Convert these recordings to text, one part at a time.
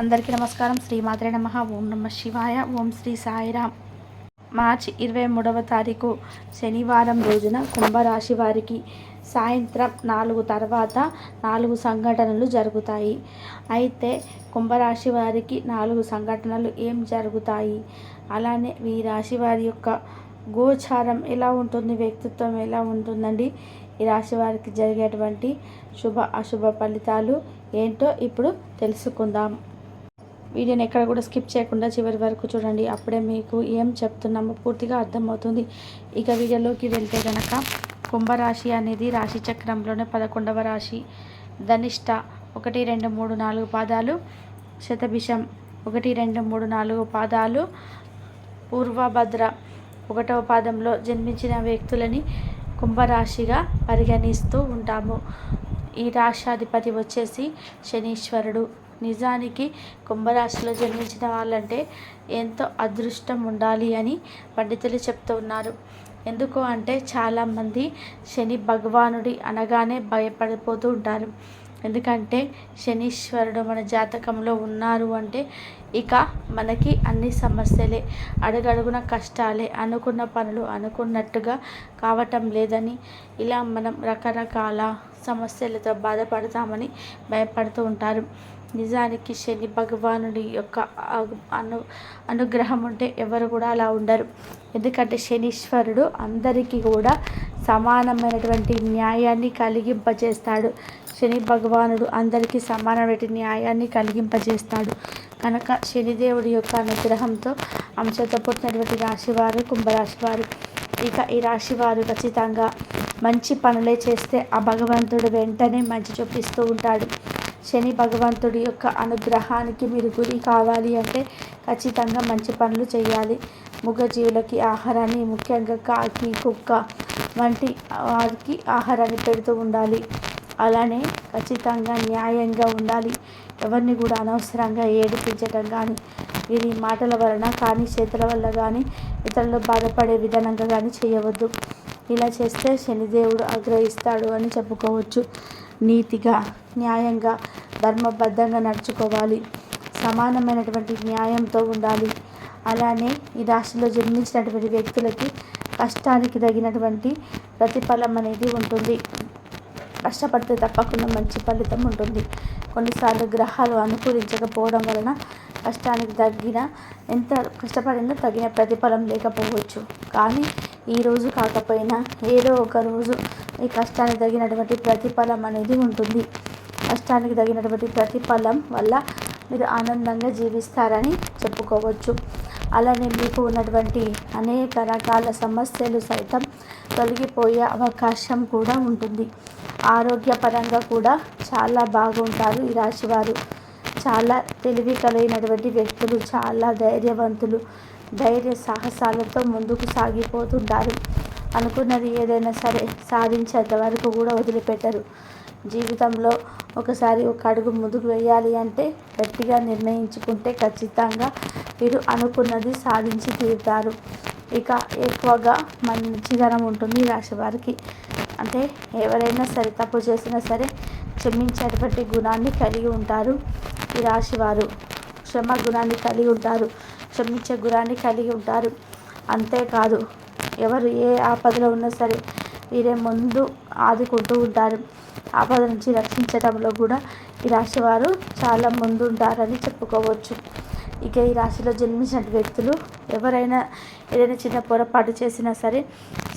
అందరికీ నమస్కారం. శ్రీమాత్రే నమ. ఓం నమ శివాయ. ఓం శ్రీ సాయిరామ్. మార్చి ఇరవై మూడవ తారీఖు శనివారం రోజున కుంభరాశి వారికి సాయంత్రం నాలుగు తర్వాత నాలుగు సంఘటనలు జరుగుతాయి. అయితే కుంభరాశి వారికి నాలుగు సంఘటనలు ఏం జరుగుతాయి? అలానే ఈ రాశి వారి యొక్క గోచారం ఎలా ఉంటుంది? వ్యక్తిత్వం ఎలా ఉంటుందండి? ఈ రాశి వారికి జరిగేటువంటి శుభ అశుభ ఫలితాలు ఏంటో ఇప్పుడు తెలుసుకుందాం. వీడియోని ఎక్కడ కూడా స్కిప్ చేయకుండా చివరి వరకు చూడండి. అప్పుడే మీకు ఏం చెప్తున్నామో పూర్తిగా అర్థమవుతుంది. ఇక వీడియోలోకి వెళ్తే కనుక కుంభరాశి అనేది రాశి చక్రంలోనే పదకొండవ రాశి. ధనిష్ట ఒకటి రెండు మూడు నాలుగు పాదాలు. శతభిషం ఒకటి రెండు మూడు నాలుగు పాదాలు. పూర్వభద్ర ఒకటవ పాదంలో జన్మించిన వ్యక్తులని కుంభరాశిగా పరిగణిస్తూ ఉంటాము. ఈ రాశాధిపతి వచ్చేసి శనీశ్వరుడు. నిజానికి కుంభరాశిలో జన్మించిన వాళ్ళంటే ఎంతో అదృష్టం ఉండాలి అని పండితులు చెప్తూ ఉన్నారు. ఎందుకు అంటే చాలామంది శని భగవానుడి అనగానే భయపడిపోతూ ఉంటారు. ఎందుకంటే శనీశ్వరుడు మన జాతకంలో ఉన్నారు అంటే ఇక మనకి అన్ని సమస్యలే అడుగడుగున కష్టాలే అనుకున్న పనులు అనుకున్నట్టుగా కావటం లేదని ఇలా మనం రకరకాల సమస్యలతో బాధపడతామని భయపడుతూ ఉంటారు. నిజానికి శని భగవానుడి యొక్క అను అనుగ్రహం ఉంటే ఎవరు కూడా అలా ఉండరు. ఎందుకంటే శనీశ్వరుడు అందరికీ కూడా సమానమైనటువంటి న్యాయాన్ని కలిగింపజేస్తాడు. శని భగవానుడు అందరికీ సమానమైన న్యాయాన్ని కలిగింపజేస్తాడు. కనుక శనిదేవుడి యొక్క అనుగ్రహంతో అంశతో పుట్టినటువంటి రాశివారు కుంభరాశివారు ఇక ఈ రాశివారు ఖచ్చితంగా మంచి పనులే చేస్తే ఆ భగవంతుడు వెంటనే మంచి చూపిస్తూ ఉంటాడు. శని భగవంతుడి యొక్క అనుగ్రహానికి మీరు గురి కావాలి అంటే ఖచ్చితంగా మంచి పనులు చేయాలి. మూగజీవులకి ఆహారాన్ని ముఖ్యంగా కాకి కుక్క వంటి వారికి ఆహారాన్ని పెడుతూ ఉండాలి. అలానే ఖచ్చితంగా న్యాయంగా ఉండాలి. ఎవరిని కూడా అనవసరంగా ఏడిపించడం కానీ వీరి మాటల వలన కానీ చేతుల వల్ల కానీ ఇతరులు బాధపడే విధానంగా కానీ చేయవద్దు. ఇలా చేస్తే శనిదేవుడు ఆగ్రహిస్తాడు అని చెప్పుకోవచ్చు. నీతిగా న్యాయంగా ధర్మబద్ధంగా నడుచుకోవాలి. సమానమైనటువంటి న్యాయంతో ఉండాలి. అలానే ఈ రాశిలో జన్మించినటువంటి వ్యక్తులకి కష్టానికి తగినటువంటి ప్రతిఫలం అనేది ఉంటుంది. కష్టపడితే తప్పకుండా మంచి ఫలితం ఉంటుంది. కొన్నిసార్లు గ్రహాలు అనుకూలించకపోవడం వలన కష్టానికి తగ్గిన ఎంత కష్టపడినా తగిన ప్రతిఫలం లేకపోవచ్చు. కానీ ఈ రోజు కాకపోయినా ఏదో ఒక రోజు ఈ కష్టానికి తగినటువంటి ప్రతిఫలం అనేది ఉంటుంది. కష్టానికి తగినటువంటి ప్రతిఫలం వల్ల మీరు ఆనందంగా జీవిస్తారని చెప్పుకోవచ్చు. అలానే మీకు ఉన్నటువంటి అనేక రకాల సమస్యలు సైతం తొలగిపోయే అవకాశం కూడా ఉంటుంది. ఆరోగ్యపరంగా కూడా చాలా బాగుంటారు ఈ రాశివారు. చాలా తెలివి కలిగినటువంటి వ్యక్తులు చాలా ధైర్యవంతులు ధైర్య సాహసాలతో ముందుకు సాగిపోతుంటారు. అనుకున్నది ఏదైనా సరే సాధించేంత వరకు కూడా వదిలిపెట్టరు. జీవితంలో ఒకసారి ఒక అడుగు ముందుకు వేయాలి అంటే గట్టిగా నిర్ణయించుకుంటే ఖచ్చితంగా వీరు అనుకున్నది సాధించి తీరుతారు. ఇక ఎక్కువగా మంచిదనం ఉంటుంది రాశి వారికి. అంటే ఎవరైనా సరే తప్పు చేసినా సరే క్షమించేటువంటి గుణాన్ని కలిగి ఉంటారు ఈ రాశివారు క్షమ గుణాన్ని కలిగి ఉంటారు క్షమించే గుణాన్ని కలిగి ఉంటారు. అంతేకాదు ఎవరు ఏ ఆపదలో ఉన్నా సరే వీరే ముందు ఆదుకుంటూ ఉంటారు. ఆపద నుంచి రక్షించడంలో కూడా ఈ రాశి వారు చాలా ముందుంటారని చెప్పుకోవచ్చు. ఇక ఈ రాశిలో జన్మించిన వ్యక్తులు ఎవరైనా ఏదైనా చిన్న పొరపాటు చేసినా సరే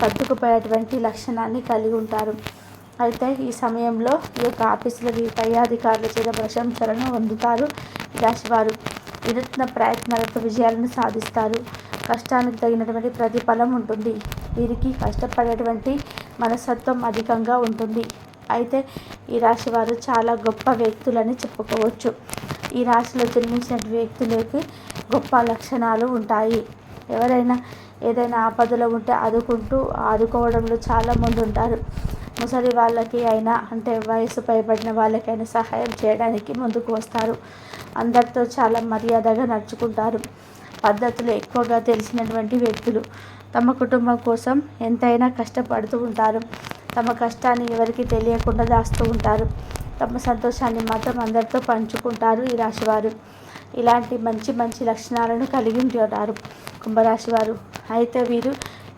సర్దుకుపోయేటువంటి లక్షణాన్ని కలిగి ఉంటారు. అయితే ఈ సమయంలో ఈ యొక్క ఆఫీసులో పై అధికారుల చేత ప్రశంసలను పొందుతారు ఈ రాశివారు. వినూత్న ప్రయత్నాలతో విజయాలను సాధిస్తారు. కష్టానికి తగినటువంటి ప్రతిఫలం ఉంటుంది. వీరికి కష్టపడేటువంటి మనస్తత్వం అధికంగా ఉంటుంది. అయితే ఈ రాశి వారు చాలా గొప్ప వ్యక్తులని చెప్పుకోవచ్చు. ఈ రాశిలో జన్మించిన వ్యక్తులకి గొప్ప లక్షణాలు ఉంటాయి. ఎవరైనా ఏదైనా ఆపదలో ఉంటే ఆదుకుంటూ ఆదుకోవడంలో చాలా మంది ఉంటారు. ముసలి వాళ్ళకి అయినా అంటే వయసు పైబడిన వాళ్ళకైనా సహాయం చేయడానికి ముందుకు వస్తారు. అందరితో చాలా మర్యాదగా నడుచుకుంటారు. పద్ధతులు ఎక్కువగా తెలిసినటువంటి వ్యక్తులు తమ కుటుంబం కోసం ఎంతైనా కష్టపడుతూ ఉంటారు. తమ కష్టాన్ని ఎవరికి తెలియకుండా దాస్తూ ఉంటారు. తమ సంతోషాన్ని మాత్రం అందరితో పంచుకుంటారు ఈ రాశివారు. ఇలాంటి మంచి మంచి లక్షణాలను కలిగి ఉంటారు కుంభరాశి వారు అయితే వీరు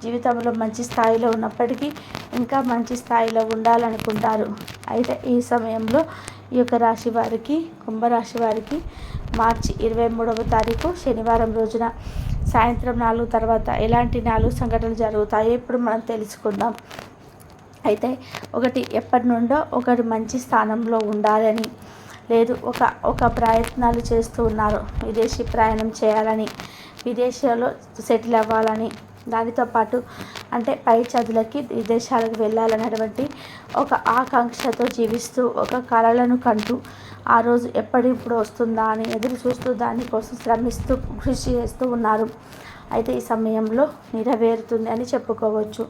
జీవితంలో మంచి స్థాయిలో ఉన్నప్పటికీ ఇంకా మంచి స్థాయిలో ఉండాలనుకుంటారు. అయితే ఈ సమయంలో ఈ యొక్క రాశి వారికి కుంభరాశి వారికి మార్చి ఇరవై మూడవ తారీఖు శనివారం రోజున సాయంత్రం నాలుగు తర్వాత ఎలాంటి నాలుగు సంఘటనలు జరుగుతాయో ఇప్పుడు మనం తెలుసుకుందాం. అయితే ఒకటి ఎప్పటి నుండో ఒకరు మంచి స్థానంలో ఉండాలని లేదు ఒక ఒక ప్రయత్నాలు చేస్తూ ఉన్నారు. విదేశీ ప్రయాణం చేయాలని విదేశాల్లో సెటిల్ అవ్వాలని. దానితో పాటు అంటే పై చదువులకి విదేశాలకు వెళ్ళాలనేటువంటి ఒక ఆకాంక్షతో జీవిస్తూ ఒక కళలను కంటూ ఆ రోజు ఎప్పటిప్పుడు వస్తుందా అని ఎదురు చూస్తూ దానికోసం శ్రమిస్తూ కృషి చేస్తూ ఉన్నారు. అయితే ఈ సమయంలో నెరవేరుతుంది అని చెప్పుకోవచ్చు.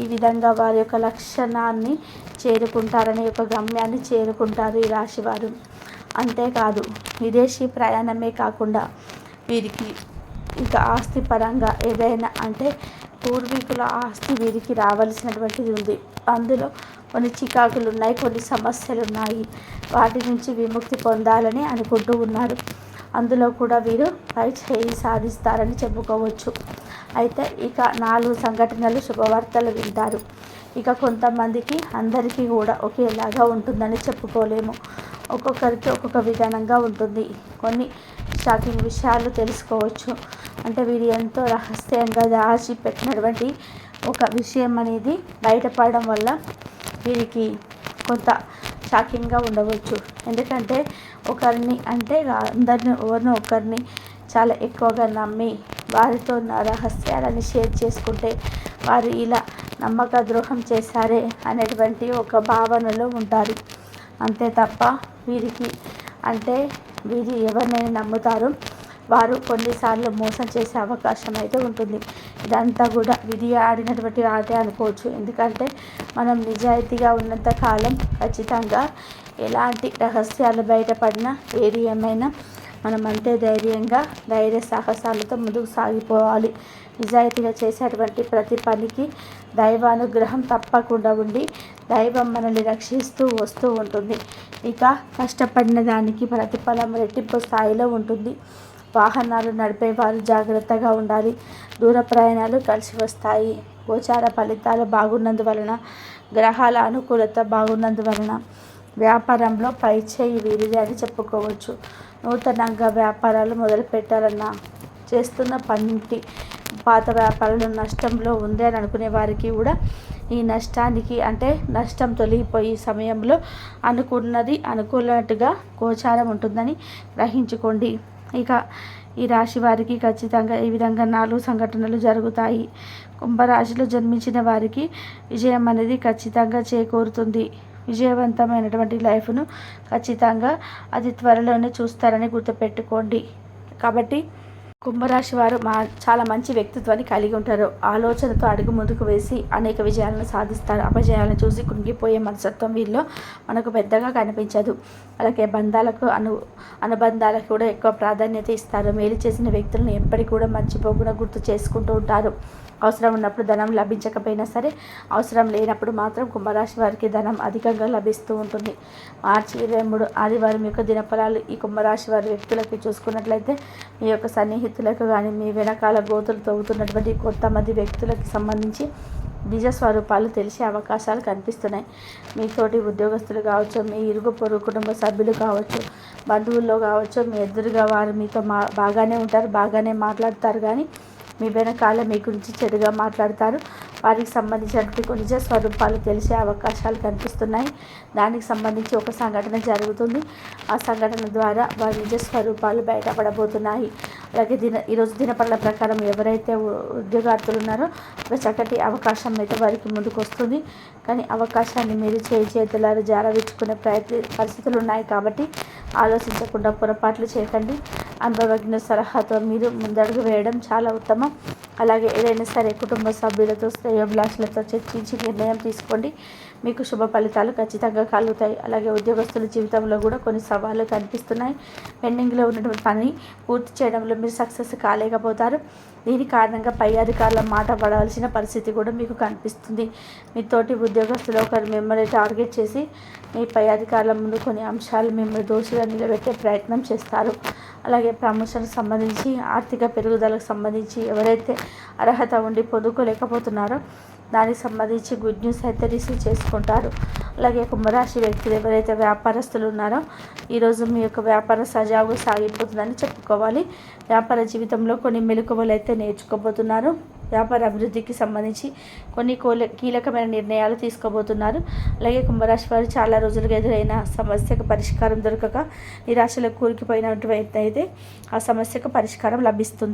ఈ విధంగా వారి యొక్క లక్షణాన్ని చేరుకుంటారని యొక్క గమ్యాన్ని చేరుకుంటారు ఈ రాశివారు. అంతేకాదు విదేశీ ప్రయాణమే కాకుండా వీరికి ఇక ఆస్తి పరంగా ఏదైనా అంటే పూర్వీకుల ఆస్తి వీరికి రావాల్సినటువంటిది ఉంది. అందులో కొన్ని చికాకులు ఉన్నాయి కొన్ని సమస్యలు ఉన్నాయి వాటి నుంచి విముక్తి పొందాలని అనుకుంటూ ఉన్నారు. అందులో కూడా వీరు పై చేయి సాధిస్తారని చెప్పుకోవచ్చు. అయితే ఇక నాలుగు సంఘటనలు శుభవార్తలు వింటారు. ఇక కొంతమందికి అందరికీ కూడా ఒకేలాగా ఉంటుందని చెప్పుకోలేము. ఒక్కొక్కరికి ఒక్కొక్క విధానంగా ఉంటుంది. కొన్ని షాకింగ్ విషయాలు తెలుసుకోవచ్చు. అంటే వీరు ఎంతో రహస్యంగా దాచిపెట్టినటువంటి ఒక విషయం అనేది బయటపడడం వల్ల వీరికి కొంత షాకింగ్గా ఉండవచ్చు. ఎందుకంటే ఒకరిని అంటే అందరిని ఎవరినో ఒకరిని చాలా ఎక్కువగా నమ్మి వారితో నా రహస్యాలని షేర్ చేసుకుంటే వారు ఇలా నమ్మక ద్రోహం చేశారే అనేటువంటి ఒక భావనలో ఉంటారు. అంతే తప్ప వీరికి అంటే వీరు ఎవరినైనా నమ్ముతారో వారు కొన్నిసార్లు మోసం చేసే అవకాశం అయితే ఉంటుంది. ఇదంతా కూడా విధి ఆడినటువంటి ఆటే అనుకోవచ్చు. ఎందుకంటే మనం నిజాయితీగా ఉన్నంత కాలం ఖచ్చితంగా ఎలాంటి రహస్యాలు బయటపడినా ఏది ఏమైనా మనం అంతే ధైర్యంగా ధైర్య సాహసాలతో ముందుకు సాగిపోవాలి. నిజాయితీగా చేసేటువంటి ప్రతి పనికి దైవానుగ్రహం తప్పకుండా ఉండి దైవం మనల్ని రక్షిస్తూ వస్తూ ఉంటుంది. ఇక కష్టపడిన దానికి ప్రతిఫలం రెట్టింపు స్థాయిలో ఉంటుంది. వాహనాలు నడిపేవారు జాగ్రత్తగా ఉండాలి. దూర ప్రయాణాలు కలిసి వస్తాయి. గోచార ఫలితాలు బాగున్నందువలన గ్రహాల అనుకూలత బాగున్నందువలన వ్యాపారంలో పై చేయి వీరిది అని చెప్పుకోవచ్చు. నూతనంగా వ్యాపారాలు మొదలుపెట్టాలన్నా చేస్తున్న పంటి పాత వ్యాపారాలు నష్టంలో ఉంది అని అనుకునే వారికి కూడా ఈ నష్టానికి అంటే నష్టం తొలగిపోయి సమయంలో అనుకున్నది అనుకున్నట్టుగా గోచారం ఉంటుందని గ్రహించుకోండి. ఇక ఈ రాశి వారికి ఖచ్చితంగా ఈ విధంగా నాలుగు సంఘటనలు జరుగుతాయి. కుంభరాశిలో జన్మించిన వారికి విజయం అనేది ఖచ్చితంగా చేకూరుతుంది. విజయవంతమైనటువంటి లైఫ్ను ఖచ్చితంగా అది త్వరలోనే చూస్తారని గుర్తుపెట్టుకోండి. కాబట్టి కుంభరాశి వారు మా చాలా మంచి వ్యక్తిత్వాన్ని కలిగి ఉంటారు. ఆలోచనతో అడుగు ముందుకు వేసి అనేక విజయాలను సాధిస్తారు. అపజయాలను చూసి కుంగిపోయే మనసత్వం వీళ్ళు మనకు పెద్దగా కనిపించదు. అలాగే బంధాలకు అను అనుబంధాలకు కూడా ఎక్కువ ప్రాధాన్యత ఇస్తారు. మేలు చేసిన వ్యక్తులను ఎప్పటికీ కూడా మర్చిపోకుండా గుర్తు చేసుకుంటూ ఉంటారు. అవసరం ఉన్నప్పుడు ధనం లభించకపోయినా సరే అవసరం లేనప్పుడు మాత్రం కుంభరాశి వారికి ధనం అధికంగా లభిస్తూ ఉంటుంది. మార్చి ఇరవై మూడు ఆదివారం యొక్క దినఫలాలు ఈ కుంభరాశి వారి వ్యక్తులకి చూసుకున్నట్లయితే మీ యొక్క సన్నిహితులకు కానీ మీ వెనకాల గోతులు తవ్వుతున్నటువంటి కొంతమంది వ్యక్తులకు సంబంధించి నిజ స్వరూపాలు తెలిసే అవకాశాలు కనిపిస్తున్నాయి. మీ తోటి ఉద్యోగస్తులు కావచ్చు మీ ఇరుగు పొరుగు కుటుంబ సభ్యులు కావచ్చు బంధువుల్లో కావచ్చు మీ ఎదురుగా వారు మీతో మా బాగానే ఉంటారు బాగానే మాట్లాడతారు కానీ మీ వెనకాల మీ గురించి చెడుగా మాట్లాడతారు. వారికి సంబంధించినటువంటి కొన్ని నిజ స్వరూపాలు తెలిసే అవకాశాలు కనిపిస్తున్నాయి. దానికి సంబంధించి ఒక సంఘటన జరుగుతుంది. ఆ సంఘటన ద్వారా వారి నిజ స్వరూపాలు బయటపడబోతున్నాయి. అలాగే దిన ఈరోజు దినపడల ప్రకారం ఎవరైతే ఉద్యోగార్థులు ఉన్నారో ఒక చక్కటి అవకాశం అయితే వారికి ముందుకు వస్తుంది కానీ అవకాశాన్ని మీరు చేయి చేతులారు జారవించుకునే ప్రయత్న పరిస్థితులు ఉన్నాయి కాబట్టి ఆలోచించకుండా పొరపాట్లు చేయకండి. అనుభవజ్ఞ సలహాతో మీరు ముందడుగు వేయడం చాలా ఉత్తమం. అలాగే ఏదైనా సరే కుటుంబ సభ్యులతో శ్రేయోభిలాషులతో చర్చించి నిర్ణయం తీసుకోండి. మీకు శుభ ఫలితాలు ఖచ్చితంగా కలుగుతాయి. అలాగే ఉద్యోగస్తుల జీవితంలో కూడా కొన్ని సవాళ్ళు కనిపిస్తున్నాయి. పెండింగ్లో ఉన్నటువంటి పని పూర్తి చేయడంలో మీరు సక్సెస్ కాలేకపోతారు. దీని కారణంగా పై అధికారుల మాట పడాల్సిన పరిస్థితి కూడా మీకు కనిపిస్తుంది. మీ తోటి ఉద్యోగస్తులు ఒకరు మిమ్మల్ని టార్గెట్ చేసి మీ పై అధికారుల ముందు కొన్ని అంశాలు మిమ్మల్ని దోషిగా నిలబెట్టే ప్రయత్నం చేస్తారు. అలాగే ప్రమోషన్కి సంబంధించి ఆర్థిక పెరుగుదలకు సంబంధించి ఎవరైతే అర్హత ఉండి పొందుకోలేకపోతున్నారో దానికి సంబంధించి గుడ్ న్యూస్ అయితే రిసీవ్ చేసుకుంటారు. అలాగే కుంభరాశి వ్యక్తులు ఎవరైతే వ్యాపారస్తులు ఉన్నారో ఈరోజు మీ యొక్క వ్యాపార సజావుగా సాగిపోతుందని చెప్పుకోవాలి. వ్యాపార జీవితంలో కొన్ని మెలకువలు అయితే నేర్చుకోబోతున్నారు. వ్యాపార అభివృద్ధికి సంబంధించి కొన్ని కోల కీలకమైన నిర్ణయాలు తీసుకోబోతున్నారు. అలాగే కుంభరాశి వారు చాలా రోజులుగా ఎదురైన సమస్యకు పరిష్కారం దొరకక నిరాశలకు కూరుకుపోయినటువంటి అయితే ఆ సమస్యకు పరిష్కారం లభిస్తుంది.